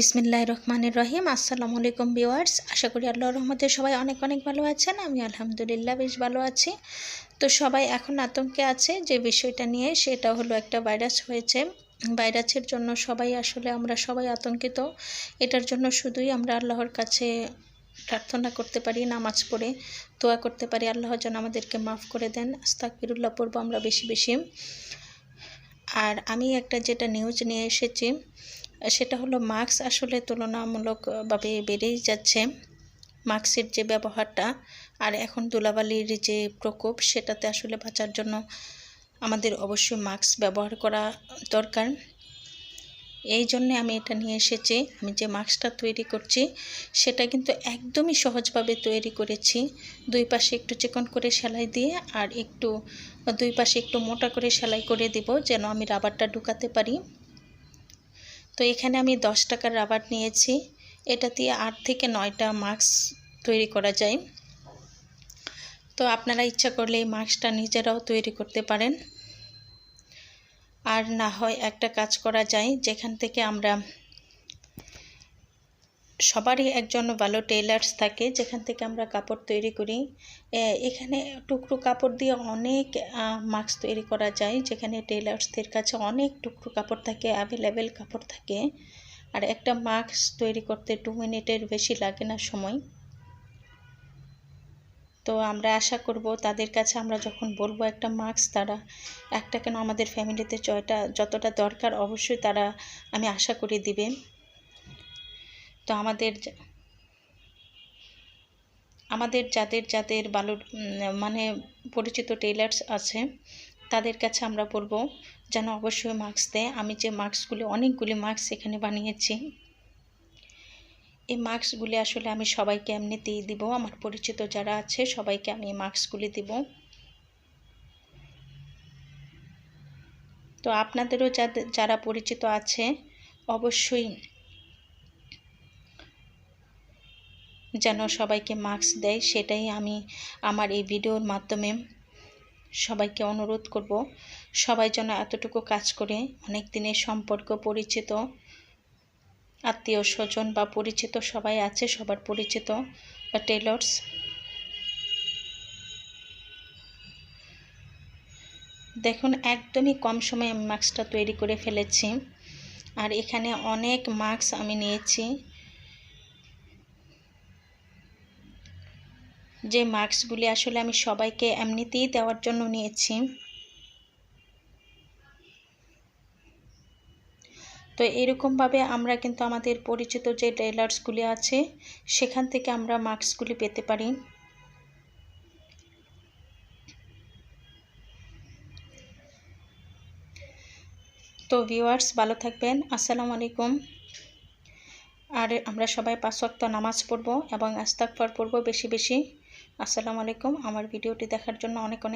বিসমিল্লাহ রহমানের রহিম। আসসালামু আলাইকুম ভিওয়ার্স আশা করি আল্লাহ রহমতে সবাই অনেক অনেক ভালো আছেন। আমি আলহামদুলিল্লাহ বেশ ভালো আছি। তো সবাই এখন আতঙ্কে আছে যে বিষয়টা নিয়ে, সেটা হলো একটা ভাইরাস হয়েছে। ভাইরাসের জন্য সবাই আসলে, আমরা সবাই আতঙ্কিত। এটার জন্য শুধুই আমরা আল্লাহর কাছে প্রার্থনা করতে পারি, নামাজ পড়ে দোয়া করতে পারি। আল্লাহ যেন আমাদেরকে মাফ করে দেন। আস্তাকবিরুল্লাহ পড়ব আমরা বেশি বেশি। আর আমি একটা যেটা নিউজ নিয়ে এসেছি সেটা হলো মাস্ক আসলে তুলনামূলকভাবে বেড়েই যাচ্ছে। মাস্কের যে ব্যবহারটা আর এখন ধুলাবালির যে প্রকোপ, সেটাতে আসলে বাঁচার জন্য আমাদের অবশ্যই মাস্ক ব্যবহার করা দরকার। এই জন্যে আমি এটা নিয়ে এসেছি। আমি যে মাস্কটা তৈরি করছি, সেটা কিন্তু একদমই সহজভাবে তৈরি করেছি। দুই পাশে একটু চিকন করে সেলাই দিয়ে আর একটু, দুই পাশে একটু মোটা করে সেলাই করে দিব, যেন আমি রাবারটা ঢুকাতে পারি। তো এখানে আমি দশ টাকার রাবার নিয়েছি। এটা দিয়ে আট থেকে নয়টা মাস্ক তৈরি করা যায়। তো আপনারা ইচ্ছা করলে এই মাস্কটা নিজেরাও তৈরি করতে পারেন। আর না হয় একটা কাজ করা যায়, যেখান থেকে আমরা সবারই একজন ভালো টেলার্স থাকে। যেখান থেকে আমরা কাপড় তৈরি করি। এখানে টুকরো কাপড় দিয়ে অনেক মাস্ক তৈরি করা যায়। যেখানে টেলার্সদের কাছে অনেক টুকরো কাপড় থাকে অ্যাভেলেবেল কাপড় থাকে। আর একটা মাস্ক তৈরি করতে টু মিনিটের বেশি লাগে না সময়। তো আমরা আশা করব তাদের কাছে আমরা যখন বলব একটা মাস্ক তারা একটা কেন আমাদের ফ্যামিলিতে জয়টা, যতটা দরকার অবশ্যই তারা আমি আশা করি দিবে। তো আমাদের আমাদের যাদের যাদের ভালো মানে পরিচিত টেইলার্স আছে, তাদের কাছে আমরা বলব যেন অবশ্যই মাস্ক দেয়। আমি যে মাস্কগুলি অনেকগুলি মাস্ক এখানে বানিয়েছি। এই মাস্কগুলি আসলে আমি সবাইকে এমনিতেই দিব। আমার পরিচিত যারা আছে, সবাইকে আমি এই মাস্কগুলি দিব। তো আপনাদেরও যারা পরিচিত আছে, অবশ্যই যেন সবাইকে মাস্ক দেয়, সেটাই আমি আমার এই ভিডিওর মাধ্যমে সবাইকে অনুরোধ করব। সবাই যেন এতটুকু কাজ করে, অনেক দিনের সম্পর্ক পরিচিত, আত্মীয় স্বজন বা পরিচিত সবাই আছে, সবার পরিচিত টেলর্স দেখুন, একদমই কম সময়ে আমি মাস্কটা তৈরি করে ফেলেছি। আর এখানে অনেক মাস্ক আমি নিয়েছি। যে মাস্কগুলি আসলে আমি সবাইকে এমনিতেই দেওয়ার জন্য নিয়েছি। তো এরকমভাবে আমরা কিন্তু আমাদের পরিচিত যে টেলার্সগুলি আছে, সেখান থেকে আমরা মাস্কগুলি পেতে পারি। তো ভিউয়ার্স, ভালো থাকবেন। আসসালামু আলাইকুম। আর আমরা সবাই পাঁচ ওয়াক্ত নামাজ পড়ব এবং আস্তাকফার পড়ব বেশি বেশি। আসসালামু আলাইকুম। আমার ভিডিওটি দেখার জন্য অনেক অনেক